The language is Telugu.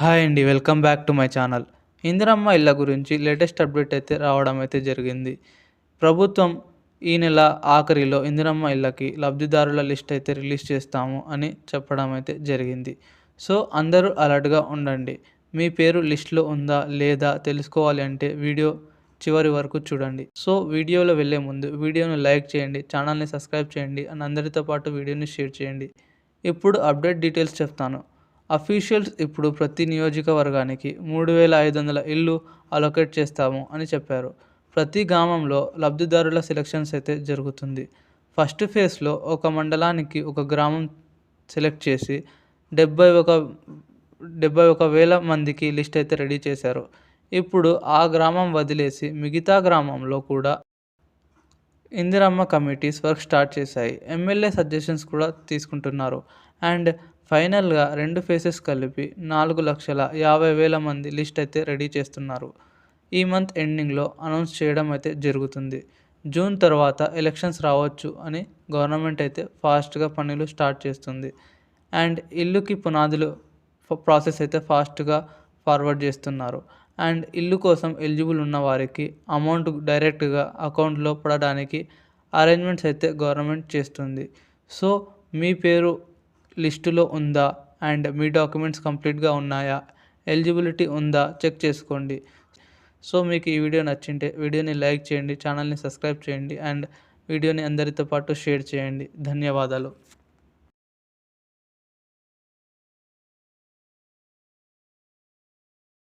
హాయ్ అండి welcome back to my channel. Indiramma ఇళ్ళ గురించి లేటెస్ట్ అప్డేట్ అయితే రావడం అయితే జరిగింది. ప్రభుత్వం ఈ నెల ఆఖరిలో ఇందిరమ్మ ఇళ్ళకి లబ్ధిదారుల లిస్ట్ అయితే రిలీజ్ చేస్తాము అని చెప్పడం అయితే జరిగింది. సో అందరూ అలర్ట్గా ఉండండి. మీ పేరు లిస్ట్లో ఉందా లేదా తెలుసుకోవాలి అంటే వీడియో చివరి వరకు చూడండి. సో వీడియోలో వెళ్ళే ముందు వీడియోను లైక్ చేయండి ఛానల్ని సబ్స్క్రైబ్ చేయండి అండ్ అందరితో పాటు వీడియోని షేర్ చేయండి. ఇప్పుడు అప్డేట్ డీటెయిల్స్ చెప్తాను. అఫీషియల్స్ ఇప్పుడు ప్రతి నియోజకవర్గానికి మూడు వేల ఐదు వందల ఇల్లు అలొకేట్ చేస్తాము అని చెప్పారు. ప్రతి గ్రామంలో లబ్ధిదారుల సెలక్షన్స్ అయితే జరుగుతుంది. ఫస్ట్ ఫేజ్లో ఒక మండలానికి ఒక గ్రామం సెలెక్ట్ చేసి డెబ్బై ఒక డెబ్బై ఒక వేల మందికి లిస్ట్ అయితే రెడీ చేశారు. ఇప్పుడు ఆ గ్రామం వదిలేసి మిగతా గ్రామంలో కూడా ఇందిరమ్మ కమిటీస్ వర్క్ స్టార్ట్ చేశాయి. ఎమ్మెల్యే సజెషన్స్ కూడా తీసుకుంటున్నారు. అండ్ ఫైనల్గా రెండు ఫేసెస్ కలిపి నాలుగు లక్షల యాభై వేల మంది లిస్ట్ అయితే రెడీ చేస్తున్నారు. ఈ మంత్ ఎండింగ్లో అనౌన్స్ చేయడం అయితే జరుగుతుంది. జూన్ తర్వాత ఎలక్షన్స్ రావచ్చు అని గవర్నమెంట్ అయితే ఫాస్ట్గా పనులు స్టార్ట్ చేస్తుంది. అండ్ ఇల్లుకి పునాదులు ప్రాసెస్ అయితే ఫాస్ట్గా ఫార్వర్డ్ చేస్తున్నారు. అండ్ ఇల్లు కోసం ఎలిజిబుల్ ఉన్న వారికి అమౌంట్ డైరెక్ట్గా అకౌంట్లో పడడానికి అరేంజ్మెంట్స్ అయితే గవర్నమెంట్ చేస్తుంది. సో మీ పేరు లిస్టులో ఉందా? అండ్ మీ డాక్యుమెంట్స్ కంప్లీట్గా ఉన్నాయా? ఎలిజిబిలిటీ ఉందా? చెక్ చేసుకోండి. సో మీకు ఈ వీడియో నచ్చింటే వీడియోని లైక్ చేయండి ఛానల్ని సబ్స్క్రైబ్ చేయండి అండ్ వీడియోని అందరితో పాటు షేర్ చేయండి. ధన్యవాదాలు.